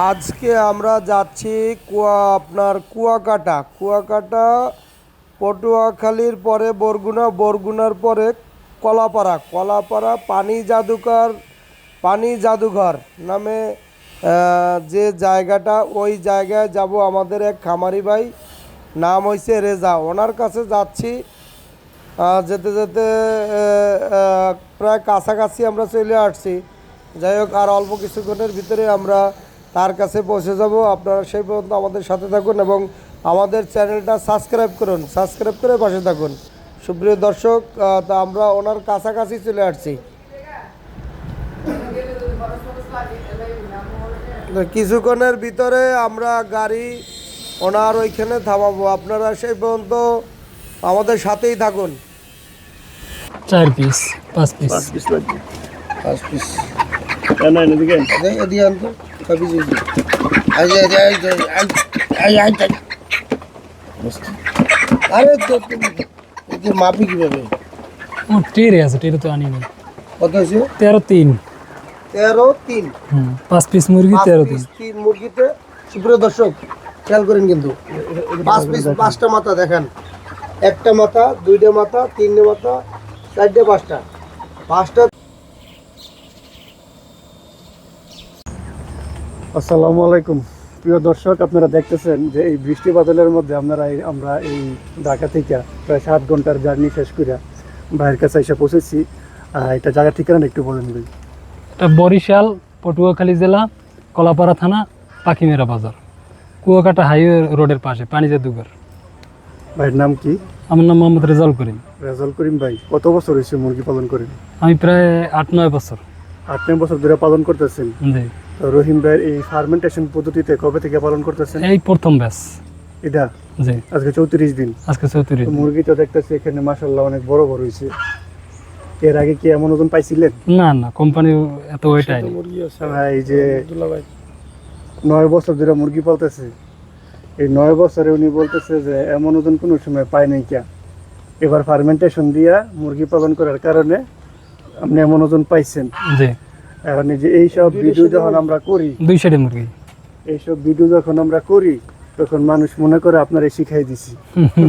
আজকে আমরা যাচ্ছি কুয়া, আপনার কুয়াকাটা। কুয়াকাটা পটুয়াখালীর পরে বরগুনা, বরগুনার পরে কলাপাড়া। কলাপাড়া পানি জাদুঘর পানি জাদুঘর নামে যে জায়গাটা, ওই জায়গায় যাব আমাদের এক খামারি ভাই। নাম হয়েছে রেজা। ওনার কাছে যাচ্ছি যেতে যেতে প্রায় কাছাকাছি আমরা চলে আসছি। যাই হোক, আর অল্প কিছুক্ষণের ভিতরে আমরা তার কাছে পৌঁছে যাব। আপনারা সেই পর্যন্ত আমাদের সাথে থাকুন এবং আমাদের চ্যানেলটা সাবস্ক্রাইব করুন। সাবস্ক্রাইব করে পাশে থাকুন। সুপ্রিয় দর্শক তা আমরা ওনার কাছাকাছি চলে আসছি। কিছুক্ষণের ভিতরে আমরা গাড়ি ওনার ওইখানে থামাবো। আপনারা সেই পর্যন্ত আমাদের সাথেই থাকুন। চার পিস পাঁচ পিস পাঁচ পিস লাগবে। পাঁচ পিস না না এদিকে এদিকে আনতো। কবি জিজি আই আই আই আই আই আই আরে তো এতে মাপি কীভাবে? ও টেরে আছে টেরে তো আনি নাই কত হয়েছে? তেরো তিন। তেরো তিন। পাঁচ পিস মুরগি তেরো তিন। তিন মুরগিতে। সুপ্রিয় দর্শক খেয়াল করেন কিন্তু পাঁচ পিস পাঁচটা মাথা দেখেন। একটা মাথা দুইটা মাথা তিনটে মাথা চারটে পাঁচটা। পাঁচটা আসসালামু আলাইকুম। প্রিয় দর্শক আপনারা দেখতেছেন যে এই বৃষ্টি বাদলের মধ্যে আপনারা আমরা এই ঢাকা থেকে প্রায় সাত ঘণ্টার জার্নি শেষ করে ভাইয়ের কাছে এসে পৌঁছেছি। এটা জায়গা ঠিকানা একটু বলেন ভাই। এটা বরিশাল পটুয়াখালী জেলা কলাপাড়া থানা পাখিমেরা বাজার। কুয়াকাটা হাইওয়ে রোডের পাশে পানি জাদুঘর ভাইয়ের নাম কি? আমার নাম মোহাম্মদ রেজাউল করিম। রেজাল করিম ভাই কত বছর হয়েছে মুরগি পালন করেন? আমি প্রায় আট নয় বছর। আট নয় বছর ধরে পালন করতেছেন। জি। রহিম ভাইয়ের এই ফার্মেন্টেশন পদ্ধতিতে কবে থেকে পালন করতেছেন? এই প্রথম ব্যাস এটা? জি। আজকে চৌত্রিশ দিন। আজকে চৌত্রিশ মুরগি তো দেখতেছি এখানে মাসাল্লাহ অনেক বড় বড় হয়েছে এর আগে কি এমন ওজন পাইছিলেন? না না কোম্পানি এত এই যে নয় বছর ধরে মুরগি পালতেছে। এই নয় বছরে উনি বলতেছে যে এমন ওজন কোনো সময় পায় নাই কিয়া এবার ফার্মেন্টেশন দিয়া মুরগি পালন করার কারণে আপনি এমন ওজন পাইছেন। জি। এখন এই যে এইসব ভিডিও যখন আমরা করি দুই সাইডে মুরগি। এইসব ভিডিও যখন আমরা করি তখন মানুষ মনে করে আপনারে শিখাই দিছি।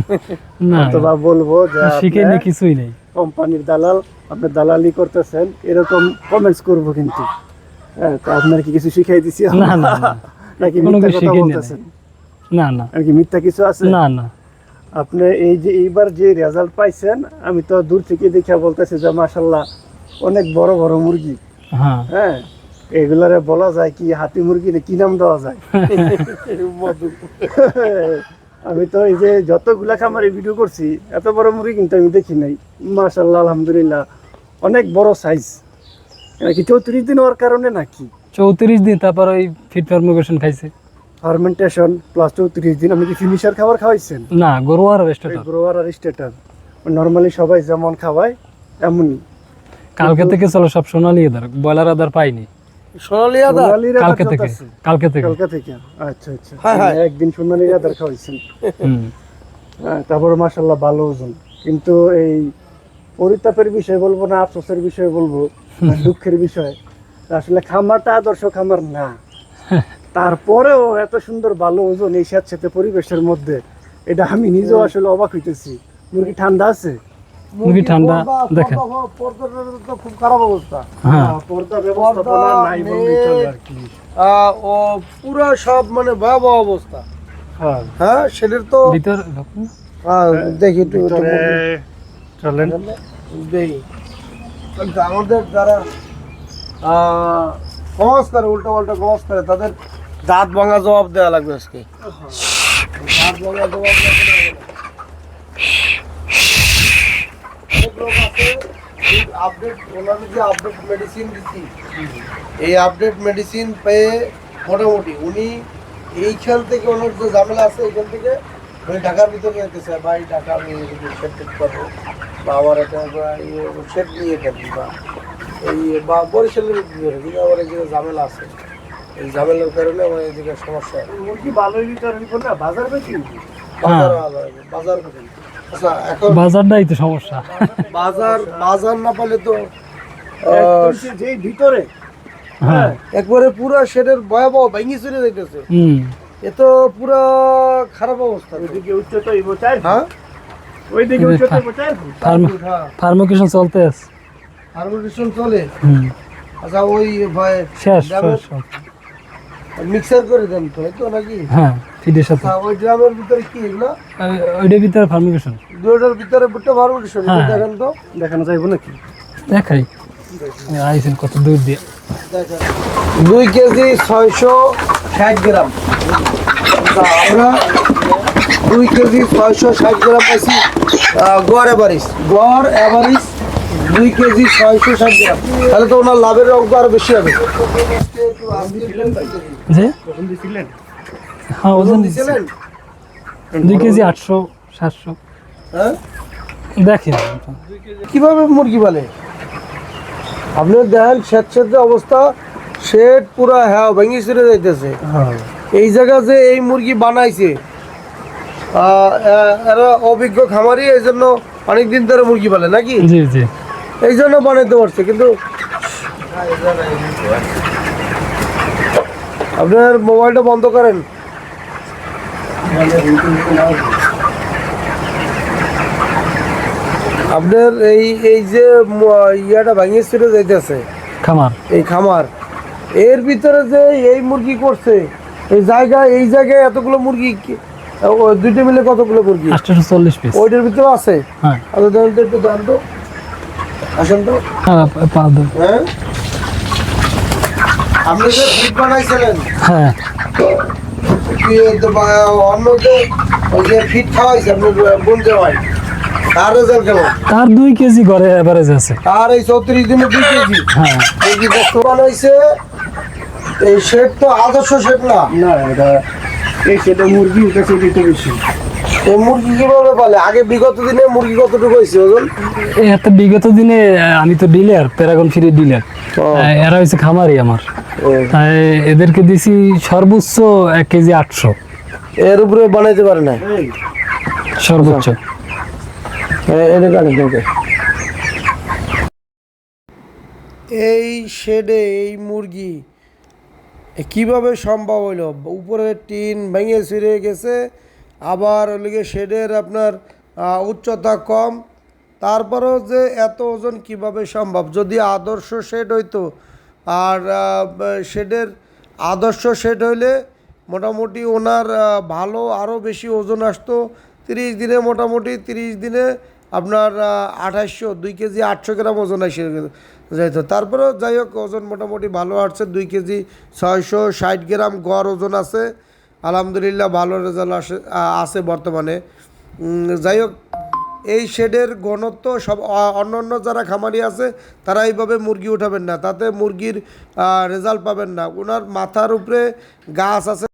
না। অথবা বলব যে কিছুই নেই। কোম্পানির দালাল আপনি দালালি করতেছেন এরকম কমেন্টস করব কিন্তু। হ্যাঁ তো আপনার কি কিছু শিখাই দিছি? না না না। নাকি কোনো মিথ্যা কিছু কথা বলতেছেন? না না। আর কি মিথ্যা কিছু আছে? না না। আপনি এই যে এইবার যে রেজাল্ট পাইছেন আমি তো দূর থেকে দেখে বলতেছি যে মাসাল্লাহ অনেক বড় বড় মুরগি। হ্যাঁ। হ্যাঁ এগুলারে বলা যায় কি হাতি মুরগি না কি নাম দেওয়া যায়? আমি তো এই যে যতগুলা খামারে ভিডিও করছি এত বড় মুরগি কিন্তু আমি দেখি নাই। মাসাল্লাহ আলহামদুলিল্লাহ অনেক বড় সাইজ কি চৌত্রিশ দিন হওয়ার কারণে নাকি? চৌত্রিশ দিন তারপর ওই ফিট ফার্মিগেশন খাইছে। ফার্মেন্টেশন প্লাস চৌত্রিশ দিন আপনি কি ফিনিশার খাবার খাওয়াইছেন? না গরু আর ওই স্টেটার গ্রোয়ার আর স্টেটার নর্মালি সবাই যেমন খাওয়ায় এমনই। কালকে থেকে চলো সব সোনালি আদার ব্রয়লার আদার পাইনি। সোনালি আদা? আদার কালকে থেকে কালকে থেকে। কালকা থেকে আচ্ছা আচ্ছা। হ্যাঁ, হ্যাঁ। একদিন সোনালির আদার খাওয়াইছেন হুম। হ্যাঁ, তারপরে মাসাল্লাহ ভালো ওজন। কিন্তু এই পরিতাপের বিষয় বলব না আফসোসের বিষয় বলব না দুঃখের বিষয়। আসলে খামারটা আদর্শ খামার না। তারপরেও এত সুন্দর ভালো ওজন এই সাথে পরিবেশের মধ্যে এটা আমি নিজেও আসলে অবাক হইতেছি। মুরগি ঠান্ডা আছে? মুরগি ঠান্ডা দেখেন। খুব খারাপ অবস্থা। হ্যাঁ। পর্দা ব্যবস্থাপনা নাই বললেই চলে আর কি। ও পুরো সব মানে ভয়াবহ অবস্থা। হ্যাঁ। হ্যাঁ সেটার তো ভিতর দেখি একটু চলেন। দেখি। আমাদের যারা আহ, কমাস করে উল্টো পাল্টা কমাস করে তাদের দাঁত ভাঙা জবাব দেওয়া লাগবে আজকে। দাঁত ভাঙা জবাব না। আছে, আপডেট ওনাদের যে আপডেট মেডিসিন দিচ্ছি এই আপডেট মেডিসিন পেয়ে মোটামুটি উনি এইখান থেকে ওনার যে ঝামেলা আছে এইখান থেকে উনি ঢাকার ভিতরে যেতেছে ভাই ঢাকা আমি সেট করব। বা আমার একটা সেট নিয়ে থাকি বা এই বা বরিশালের ভিতরে কিন্তু আমার এদিকে ঝামেলা আছে। এই ঝামেলার কারণে আমার এদিকে সমস্যা। মুরগি ভালো লিটার হইব না বাজার বেশি? বাজার ভালো হয় না, বাজার। আচ্ছা এখন বাজারটাই তো সমস্যা। বাজার বাজার না পেলে তো আহ, একদম যে ভিতরে হ্যাঁ। একবারে পুরো শেডের ভয়াবহ ভেঙে চলে যাইতেছে। হুম। এ তো পুরো খারাপ অবস্থা ওইদিকে উচ্চতা হইব চার হ্যাঁ? ওইদিকে এই উচ্চতা ফা- হইব চার ফুট। ফার্ম হ্যাঁ। চলতে আছে। হারমোনিশন চলে? হুম। আচ্ছা ওই শেষ ড্রামের শেষ। মিক্সার করে দেন তো এই তো নাকি? হ্যাঁ। ফিডের সাথে। আচ্ছা ওই ড্রামের ভিতরে কি এগুলো? ওইটার ভিতরে ফার্মেশন দুটোর ভিতরে বুটটা হারমোনিশন হ্যাঁ। দেখেন তো। দেখানো যাইব নাকি? দেখাই। আইসেন কত দূর দিয়ে। দুই কেজি ছয়শো ষাট গ্রাম। তা আমরা দুই কেজি ছয়শো ষাট গ্রাম পাইছি গড় এভারেজ। গড় এভারেজ দুই কেজি ছয়শো ষাট গ্রাম। তাহলে তো ওনার লাভের অঙ্ক আরও বেশি হবে। দিছিলেন হ্যাঁ ওজন দিছিলেন? দুই কেজি আটশো সাতশো। হ্যাঁ? দেখেন। কীভাবে মুরগি পালে? আপনি দেখেন স্বেচ্ছাতে অবস্থা শেড পুরা হ্যাঁ ভেঙে ছিঁড়ে যাইতেছে। এই জায়গা যে এই মুরগি বানাইছে এরা অভিজ্ঞ খামারি এই জন্য অনেক দিন ধরে মুরগি পালে নাকি? জি জি। এই জন্য বানাইতে পারছে কিন্তু আপনার মোবাইলটা বন্ধ করেন। আপনার এই এই যে ইয়াটা ভাঙিয়ে ছিঁড়ে যাইতেছে খামার। এই খামার এর ভিতরে যে এই মুরগি করছে এই জায়গায় এই জায়গায় এতগুলো মুরগি দুইটা মিলে কতগুলো মুরগি? আটশোশো চল্লিশ পিস ওইটার ভিতরে আছে? হ্যাঁ। আচ্ছা তো একটু দেন তো। আসেন তো। হ্যাঁ পা হ্যাঁ? আপনি যে বানাইছিলেন? হ্যাঁ। কি তো বা- অন্য যে ওই যে ফিট খাওয়াইছে আপনি বোন দেওয়াই তার রেজাল্ট কেমন? তার দুই কেজি ঘরে অ্যাভারেজ আছে। আর এই চৌত্রিশ দিনে দুই কেজি। হ্যাঁ। এই যে হয়েছে এই শেড তো আদর্শ শেড না। না এটা এই সেটা মুরগি কাছে দিতে বেশি। মুরগি কীভাবে পালে? আগে বিগত দিনে মুরগি কতটুকু হয়েছে ওজন? এই বিগত দিনে আমি তো ডিলার প্যারাগন ফ্রি ডিলার। এরা হচ্ছে খামারি আমার। তাই এদেরকে দিছি সর্বোচ্চ এক কেজি আটশো। এর উপরে বানাইতে পারে না সর্বোচ্চ। এই শেডে এই মুরগি কীভাবে সম্ভব হইল? উপরে টিন ভেঙে ছিঁড়ে গেছে আবার ওইদিকে শেডের আপনার উচ্চতা কম। তারপরেও যে এত ওজন কীভাবে সম্ভব? যদি আদর্শ শেড হইতো, আর শেডের আদর্শ শেড হইলে মোটামুটি ওনার ভালো আরও বেশি ওজন আসতো। তিরিশ দিনে মোটামুটি তিরিশ দিনে আপনার আঠাশশো দুই কেজি আটশো গ্রাম ওজন এসে যাইতো। তারপরেও যাই হোক, ওজন মোটামুটি ভালো আসছে। দুই কেজি ছয়শো ষাট গ্রাম গড় ওজন আছে। আলহামদুলিল্লাহ ভালো রেজাল্ট আসে আছে বর্তমানে। যাই হোক, এই শেডের ঘনত্ব সব অন্য অন্য যারা খামারি আছে, তারা এইভাবে মুরগি উঠাবেন না। তাতে মুরগির রেজাল্ট পাবেন না। ওনার মাথার উপরে গাছ আছে।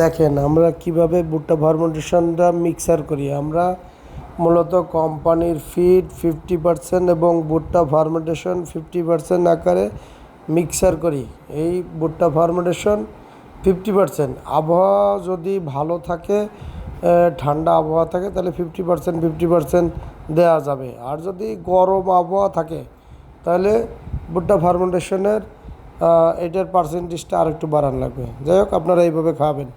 দেখেন, আমরা কীভাবে ভুট্টা ফার্মেন্টেশনটা মিক্সার করি। আমরা মূলত কোম্পানির ফিড ফিফটি পার্সেন্ট এবং ভুট্টা ফার্মেন্টেশন ফিফটি পার্সেন্ট আকারে মিক্সার করি। এই ভুট্টা ফার্মেন্টেশন ফিফটি পার্সেন্ট। আবহাওয়া যদি ভালো থাকে ঠান্ডা আবহাওয়া থাকে, তাহলে ফিফটি পার্সেন্ট ফিফটি পার্সেন্ট দেওয়া যাবে। আর যদি গরম আবহাওয়া থাকে, তাহলে ভুট্টা ফার্মেন্টেশনের এটার পার্সেন্টেজটা আরেকটু বাড়ান লাগবে। যাই হোক, আপনারা এইভাবে খাবেন।